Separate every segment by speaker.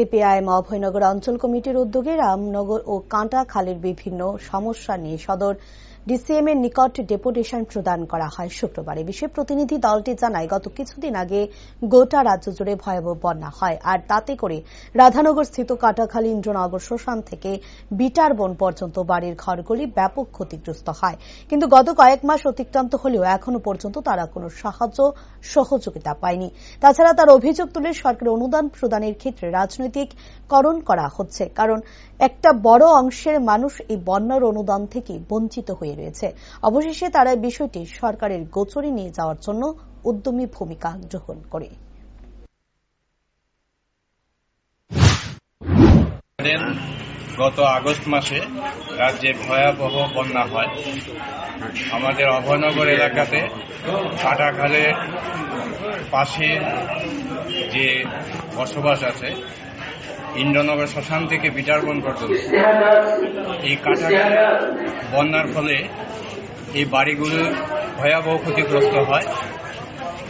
Speaker 1: CPIM Abhaynagar অঞ্চল কমিটির উদ্যোগে রামনগর ও কাঁটা খালের বিভিন্ন সমস্যা নিয়ে সদর ডিসিএম এর নিকট ডেপুটেশন প্রদান করা হয় শুক্রবার। বিষয়ে প্রতিনিধি দলটি জানায়, গত কিছুদিন আগে গোটা রাজ্য জুড়ে ভয়াবহ বন্যা হয় আর তাতে করে রাধানগর স্থিত কাটাখালী ইন্দ্রনগর শ্মশান থেকে বিটার বন পর্যন্ত বাড়ির ঘরগুলি ব্যাপক ক্ষতিগ্রস্ত হয়। কিন্তু গত কয়েক মাস অতিক্রান্ত হলেও এখনও পর্যন্ত তারা কোনো সাহায্য, সহযোগিতা পায়নি। তাছাড়া তার অভিযোগ তুলে সরকার অনুদান প্রদানের ক্ষেত্রে রাজনৈতিক করণ করা হচ্ছে। কারণ একটা বড় অংশের মানুষ এই বন্যার অনুদান থেকে বঞ্চিত হয়ে রয়েছে। অবশেষে তারা বিষয়টি সরকারের গোচরে নিয়ে যাওয়ার জন্য উদ্যমী ভূমিকা গ্রহণ করে।
Speaker 2: গত আগস্ট মাসে রাজ্যে ভয়াবহ বন্যা হয়। আমাদের অভয়নগর এলাকাতে কাটাখালের পাশে যে বসবাস আছে ইন্দ্রনগর শ্মশান থেকে বিটারবন পর্যন্ত। এই কাটাখাল বন্যার ফলে এই বাড়িগুলো ভয়াবহ ক্ষতিগ্রস্ত হয়।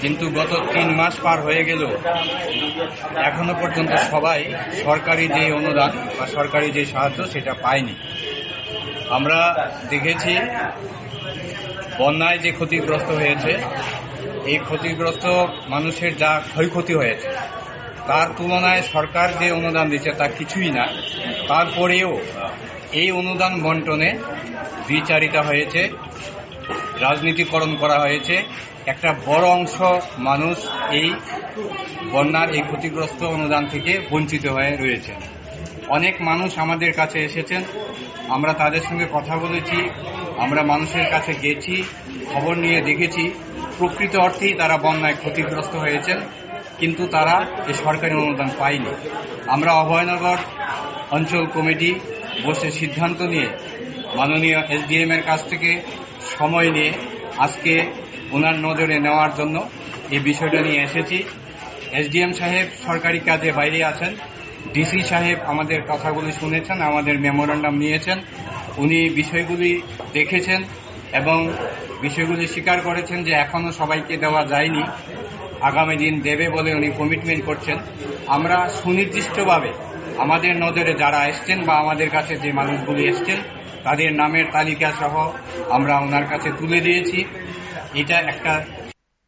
Speaker 2: কিন্তু গত তিন মাস পার হয়ে গেল, এখনও পর্যন্ত সবাই সরকারি যে অনুদান বা সরকারি যে সাহায্য সেটা পায়নি। আমরা দেখেছি বন্যায় যে ক্ষতিগ্রস্ত হয়েছে, এই ক্ষতিগ্রস্ত মানুষের যা ক্ষয়ক্ষতি হয়েছে তার তুলনায় সরকার যে অনুদান দিচ্ছে তা কিছুই না। তারপরেও, এই অনুদান বন্টনে দ্বিচারিতা হয়েছে, রাজনীতিকরণ করা হয়েছে। একটা বড় অংশ মানুষ এই বন্যার, এই ক্ষতিগ্রস্ত অনুদান থেকে বঞ্চিত হয়ে রয়েছে। অনেক মানুষ আমাদের কাছে এসেছেন। আমরা তাদের সঙ্গে কথা বলেছি, আমরা মানুষের কাছে গেছি, খবর নিয়ে দেখেছি। প্রকৃত অর্থেই তারা বন্যায় ক্ষতিগ্রস্ত হয়েছেন। কিন্তু তারা এ সরকারি অনুদান পায়নি। আমরা অভয়নগর অঞ্চল কমিটি বসে সিদ্ধান্ত নিয়ে মাননীয় এসডিএম এর কাছ থেকে সময় নিয়ে আজকে ওনার নজরে নেওয়ার জন্য এই বিষয়টা নিয়ে এসেছি। এসডিএম সাহেব সরকারি কাজে বাইরে আছেন। ডিসি সাহেব আমাদের কথাগুলি শুনেছেন, আমাদের মেমোরান্ডাম নিয়েছেন। উনি বিষয়গুলি দেখেছেন এবং বিষয়গুলি স্বীকার করেছেন যে এখনও সবাইকে দেওয়া যায়নি। আগামী দিন দেবে বলে উনি কমিটমেন্ট করছেন। আমরা সুনির্দিষ্টভাবে আমাদের নজরে যারা এসছেন বা আমাদের কাছে যে মানুষগুলি এসছেন, তাদের নামের তালিকা সহ আমরা ওনার কাছে তুলে দিয়েছি। এটা একটা